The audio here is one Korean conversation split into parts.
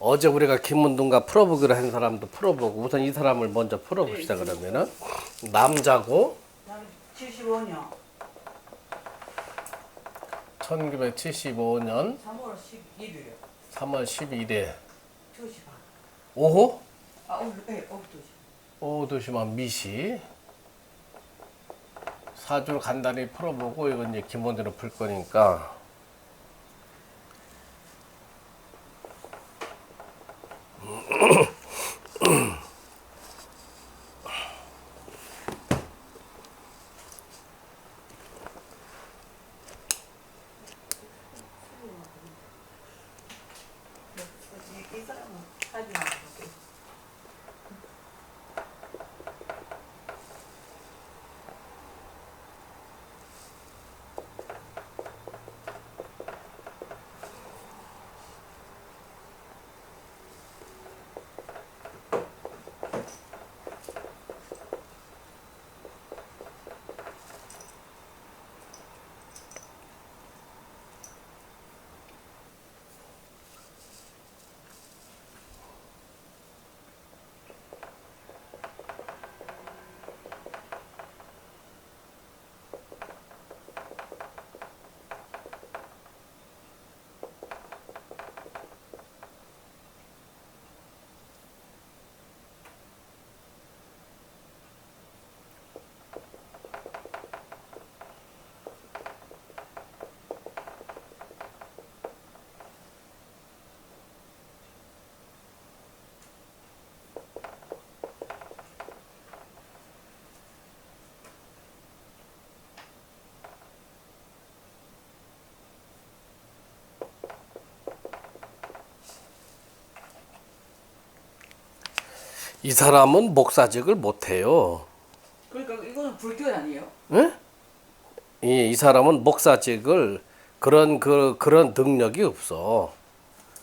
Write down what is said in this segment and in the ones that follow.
어제 우리가 김문둥과 풀어보기로 한 사람도 풀어보고 우선 이 사람을 먼저 풀어봅시다 그러면은 남자고 나는 75년 1975년 3월 11일이요. 3월 12일에 2시 반. 오후 아, 오늘, 네, 오후 2시. 오후 2시만 미시 사주를 간단히 풀어보고 이건 이제 기본대로 풀 거니까 あっ! 이 사람은 목사직을 못해요. 그러니까 이거는 불교 아니에요? 예? 이, 이 사람은 목사직을 그런 그 그런 능력이 없어.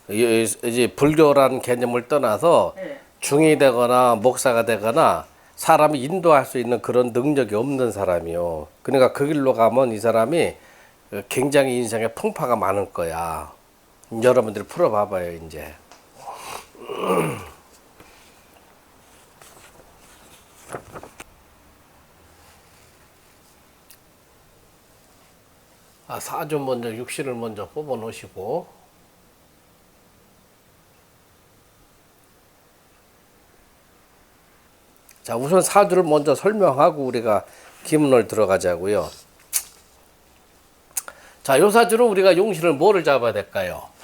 이제 불교라는 개념을 떠나서 네. 중이 되거나 목사가 되거나 사람이 인도할 수 있는 그런 능력이 없는 사람이요. 그러니까 그 길로 가면 이 사람이 굉장히 인생에 풍파가 많을 거야. 여러분들이 풀어봐봐요, 이제. 아, 사주 먼저 육신을 먼저 뽑아 놓으시고 자, 우선 사주를 먼저 설명하고 우리가 기문을 들어가자고요. 자, 요 사주는 우리가 용신을 뭐를 잡아야 될까요?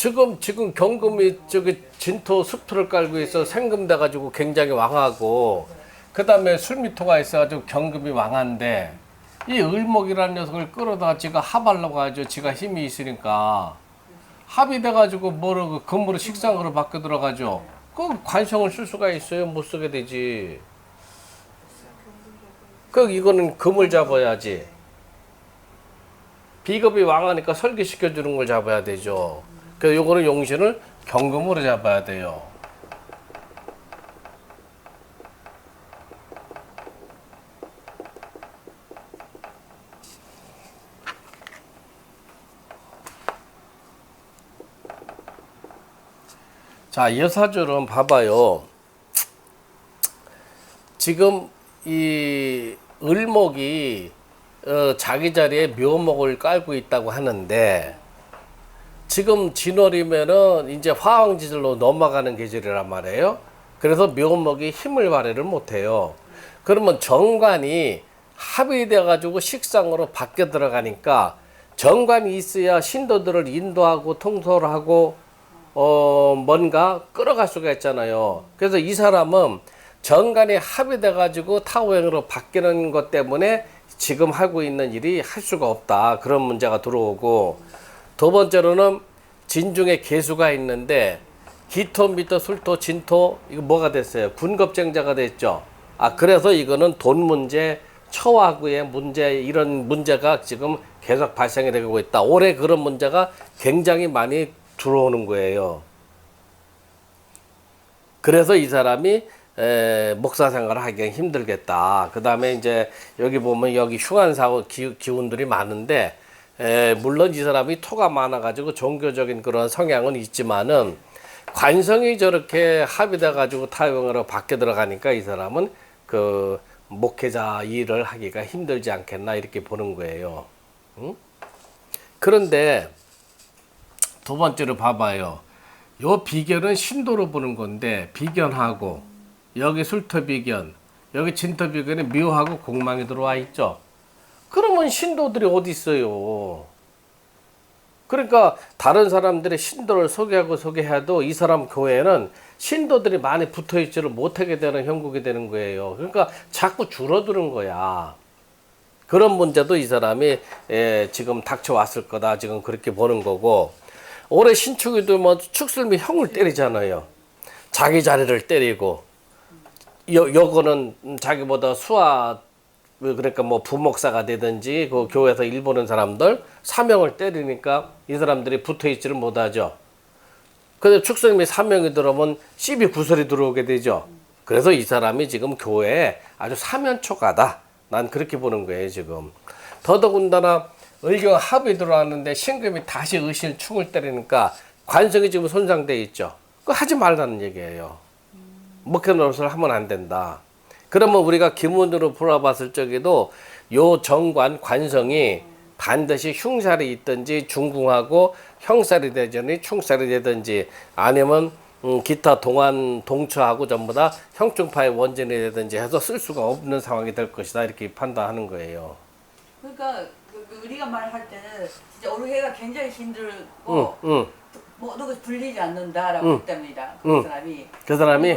지금 지금 경금이 저기 진토 습토를 깔고 있어 생금 돼 가지고 굉장히 왕하고 그 다음에 술미토가 있어 가지고 경금이 왕한데 이 을목이라는 녀석을 끌어다가 지가 합하려고 가지고 지가 힘이 있으니까 합이 돼 가지고 뭐로 그 금으로 식상으로 바뀌어 들어가죠. 그 관성을 쓸 수가 있어요. 못 쓰게 되지. 그 이거는 금을 잡아야지. 비겁이 왕하니까 설계시켜 주는 걸 잡아야 되죠. 그래서 요거는 용신을 경금으로 잡아야 돼요. 자, 여사주는 봐봐요. 지금 이 을목이 어, 자기 자리에 묘목을 깔고 있다고 하는데 지금 진월이면은 이제 화왕지절로 넘어가는 계절이란 말이에요. 그래서 묘목이 힘을 발휘를 못해요. 그러면 정관이 합이 돼가지고 식상으로 바뀌어 들어가니까 정관이 있어야 신도들을 인도하고 통솔 하고 어 뭔가 끌어갈 수가 있잖아요. 그래서 이 사람은 정관이 합이 돼가지고 타오행으로 바뀌는 것 때문에 지금 하고 있는 일이 할 수가 없다. 그런 문제가 들어오고 두 번째로는 진중에 개수가 있는데 기토, 미토, 술토, 진토 이거 뭐가 됐어요? 군겁쟁자가 됐죠. 아 그래서 이거는 돈 문제, 처와구의 문제 이런 문제가 지금 계속 발생이 되고 있다. 올해 그런 문제가 굉장히 많이 들어오는 거예요. 그래서 이 사람이 에, 목사 생활을 하기가 힘들겠다. 그 다음에 이제 여기 보면 여기 흉한 사고 기, 기운들이 많은데 에, 물론 이 사람이 토가 많아가지고 종교적인 그런 성향은 있지만은 관성이 저렇게 합의돼 가지고 타영으로 밖에 들어가니까 이 사람은 그 목회자 일을 하기가 힘들지 않겠나 이렇게 보는 거예요. 응? 그런데 두 번째로 봐봐요. 요 비견은 신도로 보는 건데 비견하고 여기 술토 비견, 여기 진토 비견에 묘하고 공망이 들어와 있죠. 그러면 신도들이 어디 있어요? 그러니까 다른 사람들의 신도를 소개하고 소개해도 이 사람 교회는 신도들이 많이 붙어 있지를 못하게 되는 형국이 되는 거예요. 그러니까 자꾸 줄어드는 거야. 그런 문제도 이 사람이 에, 지금 닥쳐왔을 거다. 지금 그렇게 보는 거고 올해 신축이도 뭐 축슬미 형을 때리잖아요. 자기 자리를 때리고 여, 여거는 자기보다 수화 그러니까 뭐 부목사가 되든지 그 교회에서 일 보는 사람들 사명을 때리니까 이 사람들이 붙어 있지를 못하죠. 근데 축성미 사명이 들어오면 시비 구설이 들어오게 되죠. 그래서 이 사람이 지금 교회에 아주 사면초가다. 난 그렇게 보는 거예요 지금. 더더군다나 의경 합이 들어왔는데 신금이 다시 의실 충을 때리니까 관성이 지금 손상돼 있죠. 그거 하지 말라는 얘기예요. 노릇을 하면 안 된다. 그러면 우리가 기문으로 풀어봤을 적에도 요 정관 관성이 반드시 흉살이 있든지 중궁하고 형살이 되든지 충살이 되든지 아니면 음, 기타 동안 동처하고 전부 다 형충파의 원전이 되든지 해서 쓸 수가 없는 상황이 될 것이다 이렇게 판단하는 거예요. 그러니까 그- 그 우리가 말할 때는 진짜 올해가 굉장히 응, 힘들고 응. 모든 것이 불리지 않는다라고 응. 했답니다. 응. 그 사람이. 그 사람이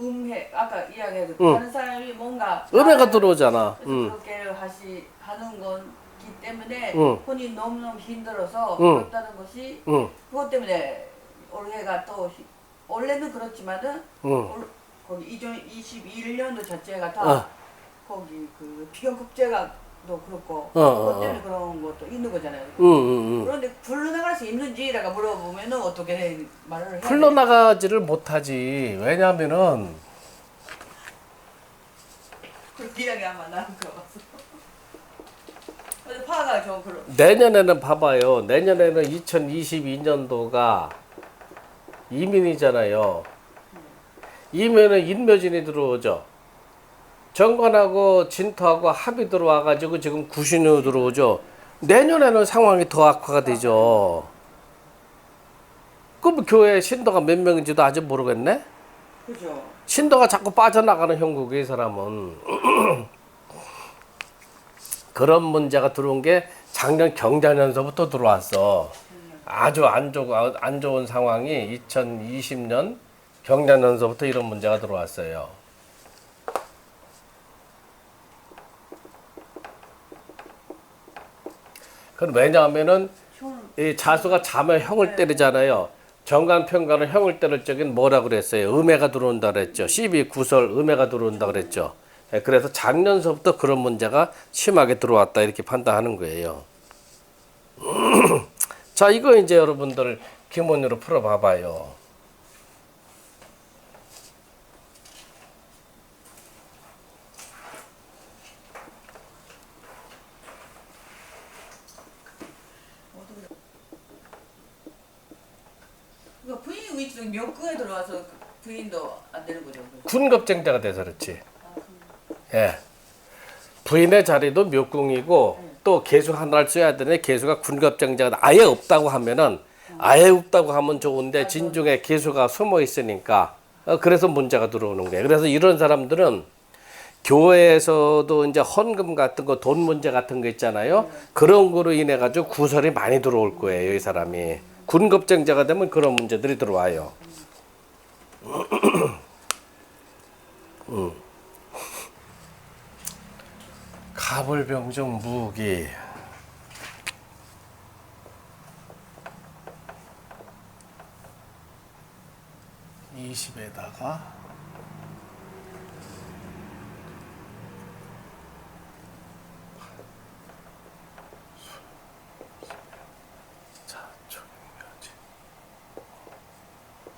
음해 아까 이야기해도 응. 다른 사람이 뭔가 음해가 들어오잖아. 그래서 응. 그렇게 하시 하는 거기 때문에 응. 본인 너무 너무 힘들어서 응. 그렇다는 것이 응, 그것 때문에 올해가 또 히- 원래는 그렇지만은 응. 올- 거기 2021년도 자체가 다 어. 거기 그 비경급제가 또 그렇고 어, 어, 그것 때문에 어. 그런 것도 있는 거잖아요. 응, 응, 수 있는지라고 물어보면은 어떻게 말을 해야 풀러나가지를 못하지. 왜냐면은 그렇게 이야기하면 나는 거 같어. 근데 파가 좀 그런. 내년에는 봐봐요. 내년에는 2022년도가 이민이잖아요. 이면은 인묘진이 들어오죠. 정관하고 진토하고 합이 들어와가지고 지금 구신으로 들어오죠. 내년에는 상황이 더 악화가 되죠. 그럼 교회 신도가 몇 명인지도 아직 모르겠네? 그죠. 신도가 자꾸 빠져나가는 형국이 이 사람은 그런 문제가 들어온 게 작년 경자년서부터 들어왔어. 아주 안 좋고 안 좋은 상황이 2020년 경자년서부터 이런 문제가 들어왔어요. 그건 왜냐하면은 형이 자수가 자면 형을 때리잖아요. 정관 평관은 형을 때릴 적엔 뭐라 그랬어요? 음해가 들어온다 그랬죠. 시비 구설 음해가 들어온다 그랬죠. 예, 그래서 작년서부터 그런 문제가 심하게 들어왔다 이렇게 판단하는 거예요. 자, 이거 이제 여러분들 기본으로 풀어봐봐요. 그러니까 위치도 명구에 들어와서 부인도 안 되는 거죠. 군급쟁자가 돼서 그렇지. 예. 부인의 자리도 묘궁이고 또 개수 하나를 써야 되는데 개수가 군급쟁자가 아예 없다고 하면은 아예 없다고 하면 좋은데 진중에 개수가 숨어 있으니까 어, 그래서 문제가 들어오는 거예요. 그래서 이런 사람들은 교회에서도 이제 헌금 같은 거 돈 문제 같은 거 있잖아요. 그런 거로 인해 가지고 구설이 많이 들어올 거예요, 이 사람이. 군급쟁자가 되면 그런 문제들이 들어와요. 가불병정 무기 이십에다가 자, 초경묘지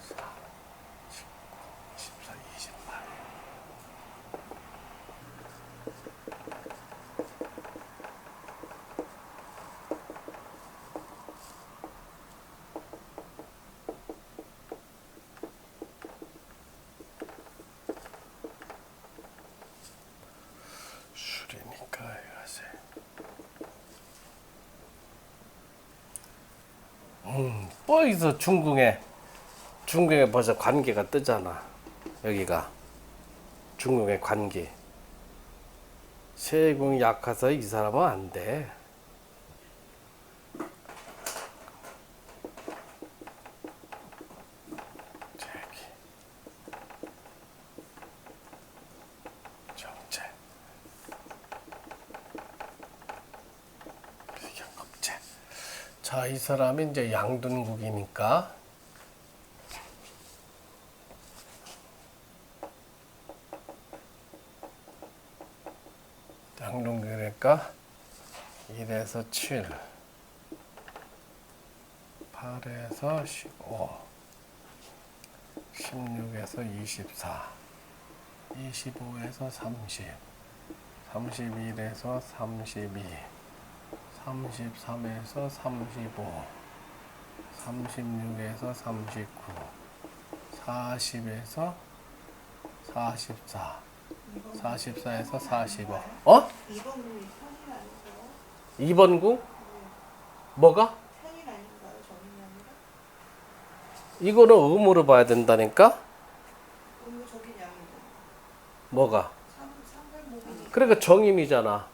4, 19, 24, 28 음, 여기서 중궁에 벌써 관계가 뜨잖아. 여기가 중궁의 관계. 세궁이 약해서 이 사람은 안 돼. 저기 정체 비경겁체. 자, 이 사람이 이제 양둔국이니까. 양둔국이니까 1에서 7 8에서 15 16에서 24 25에서 30 31에서 32 33에서 35 36에서 39 40에서 44 44에서 45 어? 2번 궁이 편이 아닌가요? 2번 궁? 뭐가? 이거는 음으로 봐야 된다니까? 뭐가? 그러니까 정임이잖아.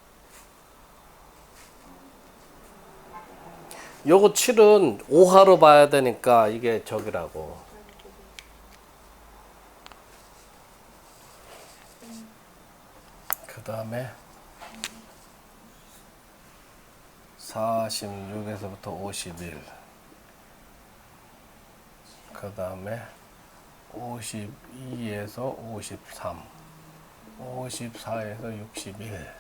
요거 7은 오하로 봐야 되니까 이게 적이라고. 그 다음에 46에서부터 51. 그 다음에 52에서 53. 54에서 61,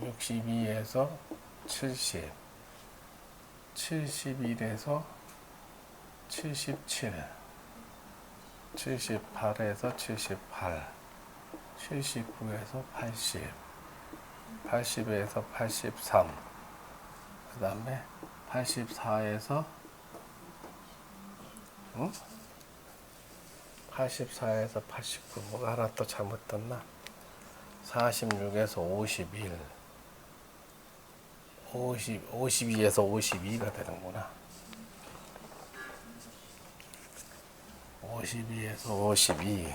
62에서 70, 71에서 77, 78에서 78, 79에서 80, 80에서 83, 그 다음에 84에서 응? 84에서 89 뭐가 하나 또 잘못 떴나? 46에서 51 50, 52에서 52가 되는구나. 52에서 52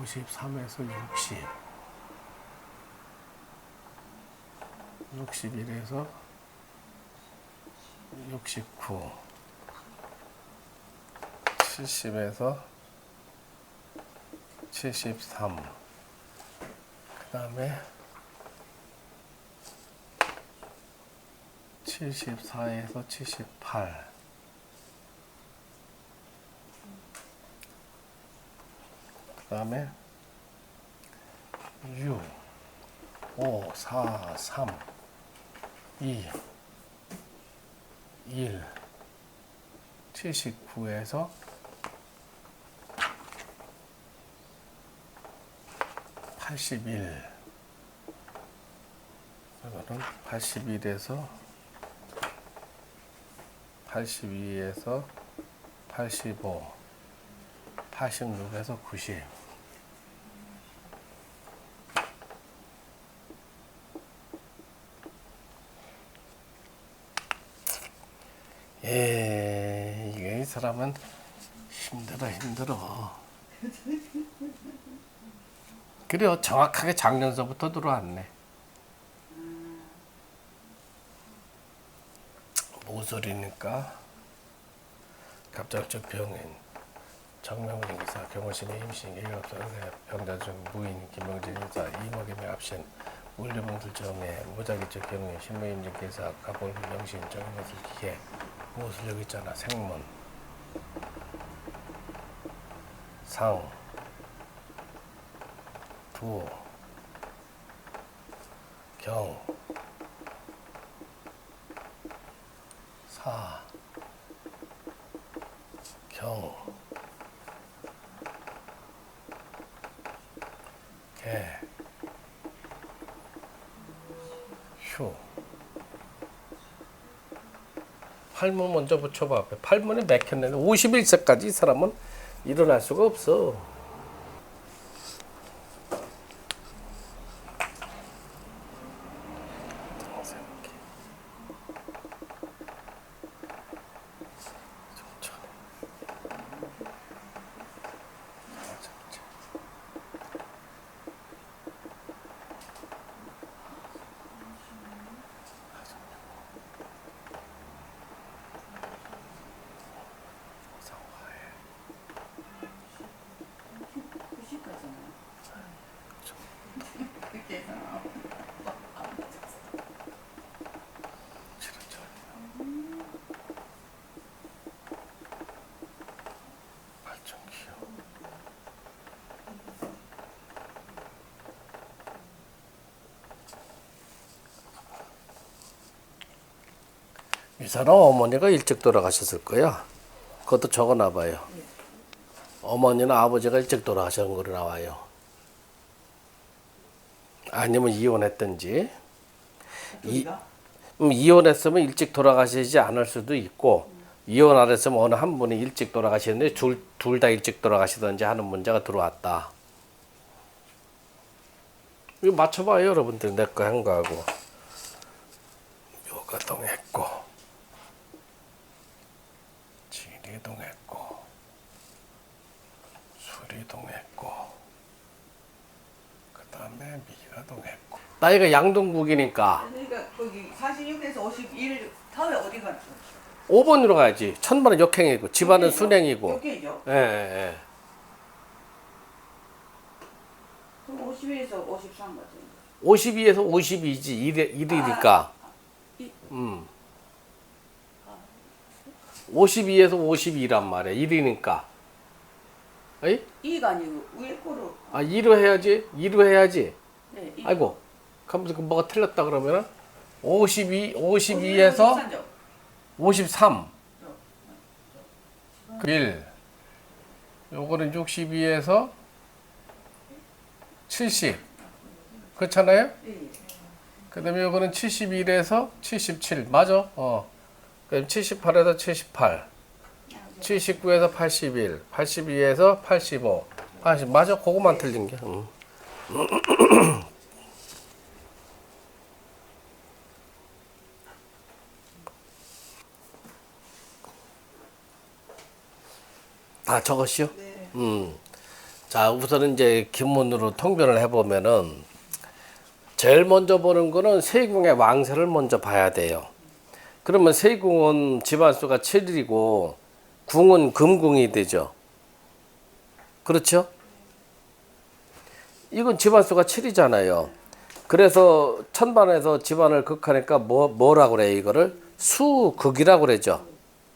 53에서 60 61에서 69 70에서 73. 그 다음에 74에서 78. 그 다음에 6, 5, 4, 3, 2, 1. 79에서 81 이거는 81에서 82에서 85 86에서 90 예, 이게 이 사람은 힘들어 힘들어. 그래요, 정확하게 작년서부터 들어왔네. 모쏠이니까? 갑작적 병인 정명훈 기사 경호신의 임신 예의없어 병자 중 무인 김명진 기사 이목임의 압신 울림봉들 정에 무작위적 경위 신무임진 기사 가볼 명신 정인것을 기계 무엇을 있잖아? 생문. 상 두, 경, 사, 경, 개, 휴. 팔문 먼저 붙여봐. 앞에. 팔문이 맥혔는데 51세까지 이 사람은 일어날 수가 없어. 동생. 이 사람 어머니가 일찍 돌아가셨을 거야. 그것도 적어놔 봐요. 어머니는 아버지가 일찍 돌아가신 거로 나와요. 아니면 이혼했든지. 이, 음, 이혼했으면 일찍 돌아가시지 않을 수도 있고 이혼 안 했으면 어느 한 분이 일찍 돌아가시는데 둘다 일찍 돌아가시든지 하는 문제가 들어왔다. 이거 맞춰봐요 여러분들 내 거 한 거하고 요가 동 했고 지리동 했고 수리동 했고 그 다음에 미가동 했고 나이가 양동국이니까 그러니까 거기 46에서 51 다음에 어디 갔어? 5번으로 가야지 천만은 역행이고 집안은? 순행이고 여기죠. 예, 예, 예. 그럼 51에서 53 거지. 52에서 52지 1일, 1이니까 이- 음. 52에서 52란 말이야 1이니까 에이? 2가 아니고 위에 거로. 아 2로 해야지 2로 해야지 네. 이- 아이고 그러면서 그 뭐가 틀렸다 그러면은 52 52 52에서 53죠. 53 1 요거는 62에서 70 그렇잖아요? 예, 예. 그 다음에 요거는 71에서 77 맞아? 어. 그럼 78에서 78 79에서 81 82에서 85 80 맞아? 그거만 틀린 게. 응. 다 적었시오? 네. 음. 자, 우선은 이제 기문으로 통변을 해보면은 제일 먼저 보는 거는 세궁의 왕세를 먼저 봐야 돼요. 그러면 세궁은 집안수가 7이고 궁은 금궁이 되죠. 그렇죠? 이건 집안수가 7이잖아요. 그래서 천반에서 집안을 극하니까 뭐, 뭐라고 그래 이거를? 수극이라고 그러죠.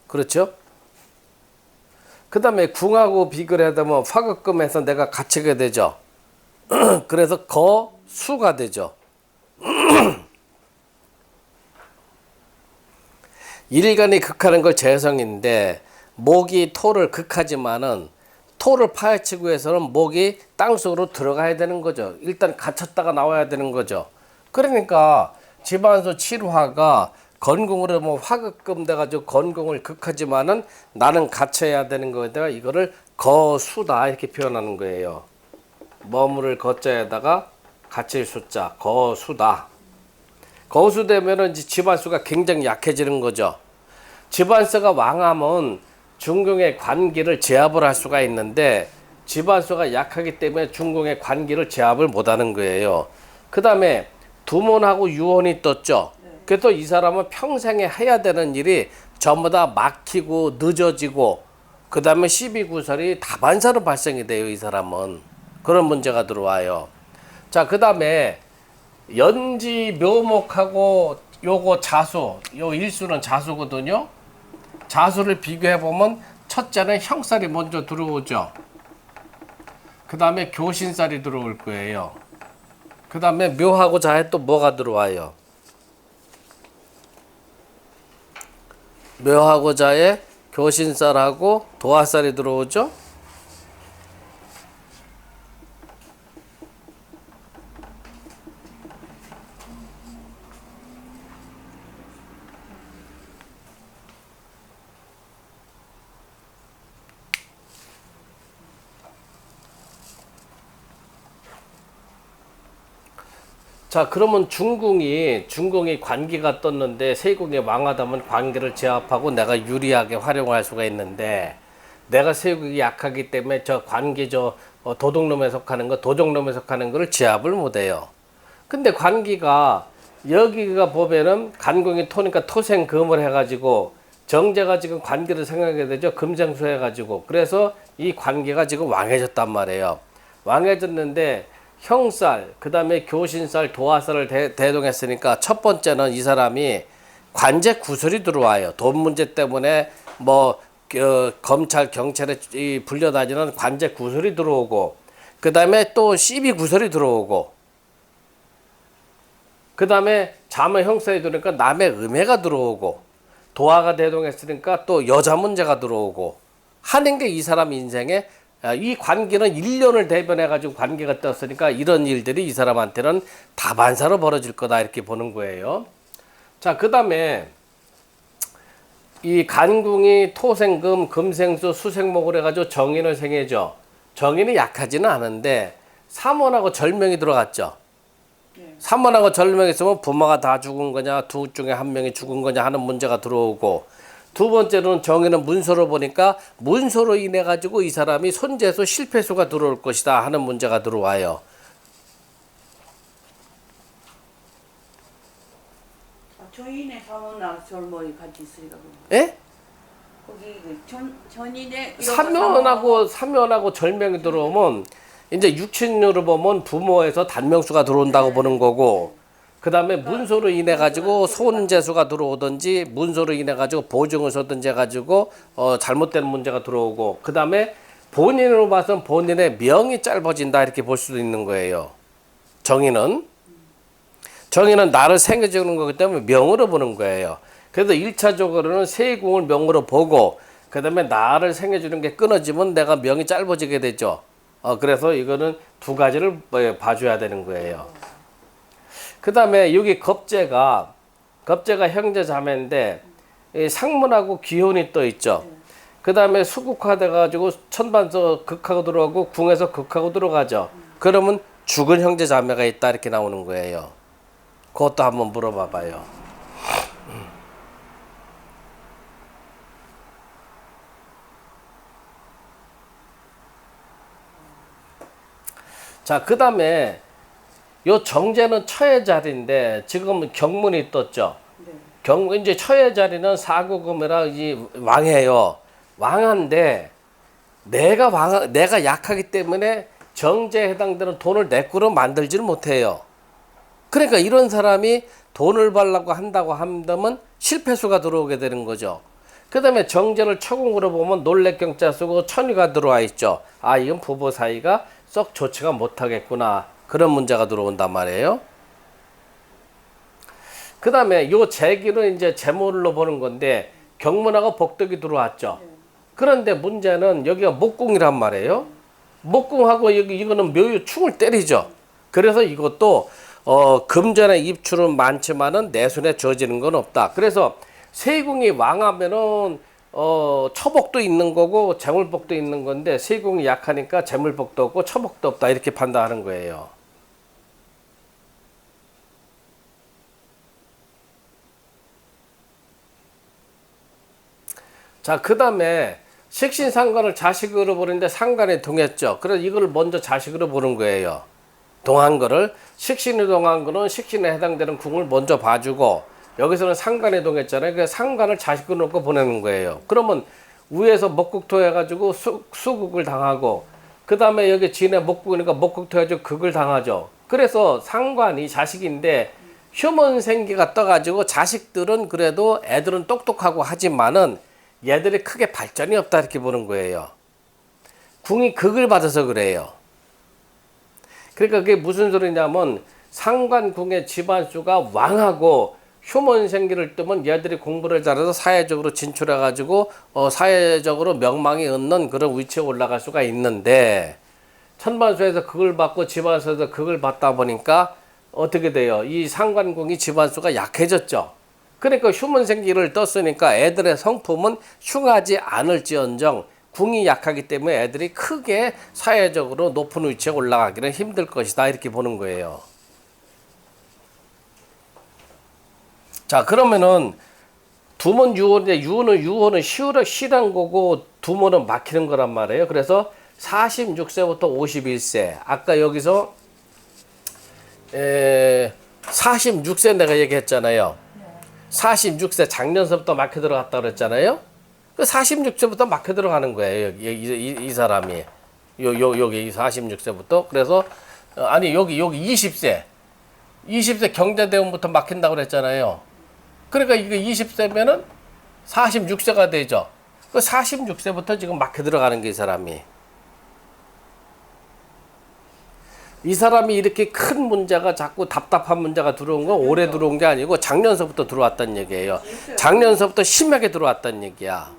그렇죠? 그 다음에 궁하고 비교를 되면 화극금에서 내가 갇히게 되죠. 그래서 거수가 되죠. 일간이 극하는 걸 재성인데 목이 토를 극하지만은 토를 파헤치고 해서는 목이 땅속으로 들어가야 되는 거죠. 일단 갇혔다가 나와야 되는 거죠. 그러니까 집안수 7화가 건궁으로 뭐 화극금 돼가지고 건궁을 극하지만은 나는 갇혀야 되는 거에다가 이거를 거수다 이렇게 표현하는 거예요. 머무를 거자에다가 갇힐 숫자 거수다. 거수되면은 이제 집안수가 굉장히 약해지는 거죠. 집안수가 왕하면 중궁의 관기를 제압을 할 수가 있는데 집안수가 약하기 때문에 중궁의 관기를 제압을 못하는 거예요. 그 다음에 두문하고 유혼이 떴죠. 그래서 이 사람은 평생에 해야 되는 일이 전부 다 막히고 늦어지고 그 다음에 시비구설이 다반사로 발생이 돼요. 이 사람은 그런 문제가 들어와요. 자, 그 다음에 연지 묘목하고 요거 자수, 요 일수는 자수거든요. 자수를 비교해 보면 첫째는 형살이 먼저 들어오죠. 그 다음에 교신살이 들어올 거예요. 그 다음에 묘하고 자에 또 뭐가 들어와요? 묘하고 자에 교신살하고 도화살이 들어오죠. 자 그러면 중궁이 중궁이 관기가 떴는데 세궁이 왕하다면 관기를 제압하고 내가 유리하게 활용할 수가 있는데 내가 세궁이 약하기 때문에 저 관기 저 어, 도둑놈에 속하는 거 도적놈에 속하는 거를 제압을 못해요. 근데 관기가 여기가 보면은 간궁이 토니까 토생금을 해가지고 정제가 지금 관계를 생각하게 되죠. 금생수 해가지고 그래서 이 관계가 지금 왕해졌단 말이에요. 왕해졌는데 형살, 그 다음에 교신살, 도화살을 대, 대동했으니까 첫 번째는 이 사람이 관제 구설이 들어와요. 돈 문제 때문에 뭐 어, 검찰, 경찰에 이 불려다니는 관제 구설이 들어오고 그 다음에 또 시비 구설이 들어오고 그 다음에 자매 형사에 들으니까 남의 음해가 들어오고 도화가 대동했으니까 또 여자 문제가 들어오고 하는 게 이 사람 인생에 아, 이 관계는 1년을 대변해 가지고 관계가 떴으니까 이런 일들이 이 사람한테는 다반사로 벌어질 거다 이렇게 보는 거예요. 자, 그 다음에 이 간궁이 토생금, 금생수, 수생목을 해가지고 정인을 생해죠. 정인이 약하지는 않은데 삼원하고 절명이 들어갔죠. 네. 삼원하고 절명이 있으면 부모가 다 죽은 거냐, 둘 중에 한 명이 죽은 거냐 하는 문제가 들어오고 두 번째로는 정의는 문서로 보니까 문서로 인해 가지고 이 사람이 손재수 실패수가 들어올 것이다 하는 문제가 들어와요. 아, 저인의 사원나 절머리 같이 있으니까. 예? 거기 그 전, 전인의 삼면하고 삼면하고 절명이 들어오면 이제 육친으로 보면 부모에서 단명수가 들어온다고 보는 거고 그 다음에 문서로 인해 가지고 손재수가 들어오든지 문서로 인해 가지고 보증을 서든지 해 가지고 어 잘못된 문제가 들어오고 그 다음에 본인으로 봐서 본인의 명이 짧아진다 이렇게 볼 수도 있는 거예요. 정의는 정의는 나를 생겨주는 거기 때문에 명으로 보는 거예요. 그래서 일차적으로는 세공을 명으로 보고 그 다음에 나를 생겨주는 게 끊어지면 내가 명이 짧아지게 되죠. 어, 그래서 이거는 두 가지를 뭐, 봐줘야 되는 거예요. 그 다음에 여기 겁재가 겁재가 형제 자매인데 이 상문하고 기혼이 떠 있죠. 그 다음에 수국화돼 가지고 천반서 극하고 들어가고 궁에서 극하고 들어가죠. 그러면 죽은 형제 자매가 있다 이렇게 나오는 거예요. 그것도 한번 물어봐 봐요. 자, 그 다음에 요 정제는 처의 자리인데 지금 경문이 떴죠. 네. 경 이제 처의 자리는 사구금이라 이 왕이에요. 왕한데 내가 왕 내가 약하기 때문에 정제에 해당되는 돈을 내 거로 만들지를 못해요. 그러니까 이런 사람이 돈을 벌라고 한다고 한다면 실패수가 들어오게 되는 거죠. 그 다음에 정제를 처공으로 보면 놀래경자 쓰고 천위가 들어와 있죠. 아 이건 부부 사이가 썩 좋지가 못하겠구나 그런 문제가 들어온단 말이에요. 그 다음에 요 재기는 이제 재물로 보는 건데 경문하고 복덕이 들어왔죠. 그런데 문제는 여기가 목궁이란 말이에요. 목궁하고 여기 이거는 묘유 충을 때리죠. 그래서 이것도 어 금전의 입출은 많지만은 내 손에 쥐어지는 건 없다. 그래서 세궁이 왕하면은 어 처복도 있는 거고 재물복도 있는 건데 세궁이 약하니까 재물복도 없고 처복도 없다 이렇게 판단하는 거예요. 자, 그 다음에 식신 상관을 자식으로 보는데 상관에 동했죠. 그래서 이걸 먼저 자식으로 보는 거예요. 동한 거를 식신이 동한 거는 식신에 해당되는 궁을 먼저 봐주고 여기서는 상관에 동했잖아요. 그 상관을 자식으로 놓고 보내는 거예요. 그러면 위에서 목국토 해가지고 수, 수국을 당하고 그 다음에 여기 진에 목국이니까 목국토 해가지고 극을 당하죠. 그래서 상관이 자식인데 휴먼 생기가 떠가지고 자식들은 그래도 애들은 똑똑하고 하지만은 얘들이 크게 발전이 없다 이렇게 보는 거예요. 궁이 극을 받아서 그래요. 그러니까 그게 무슨 소리냐면 상관궁의 집안수가 왕하고 휴먼 생기를 뜨면 얘들이 공부를 잘해서 사회적으로 진출해 가지고 어 사회적으로 명망이 얻는 그런 위치에 올라갈 수가 있는데 천반수에서 그걸 받고 집안수에서 그걸 받다 보니까 어떻게 돼요? 이 상관궁이 집안수가 약해졌죠. 그러니까 휴먼 생기를 떴으니까 애들의 성품은 흉하지 않을지언정 궁이 약하기 때문에 애들이 크게 사회적으로 높은 위치에 올라가기는 힘들 것이다 이렇게 보는 거예요. 자 그러면은 두문 유호인데 유호는 유호는 쉬우라 쉬란 거고 두문은 막히는 거란 말이에요. 그래서 46세부터 51세 아까 여기서 에 46세 내가 얘기했잖아요. 46세 작년서부터 막혀 들어갔다 그랬잖아요. 그 46세부터 막혀 들어가는 거예요. 여기 이, 이, 이 사람이 요, 요 여기 46세부터 그래서 어, 아니 여기 여기 20세 20세 경제대원부터 막힌다고 그랬잖아요. 그러니까 이거 20세면은 46세가 되죠. 그 46세부터 지금 막혀 들어가는 게 이 사람이. 이 사람이 이렇게 큰 문제가 자꾸 답답한 문제가 들어온 건 올해 들어온 게 아니고 작년서부터 들어왔단 얘기예요. 작년서부터 심하게 들어왔단 얘기야.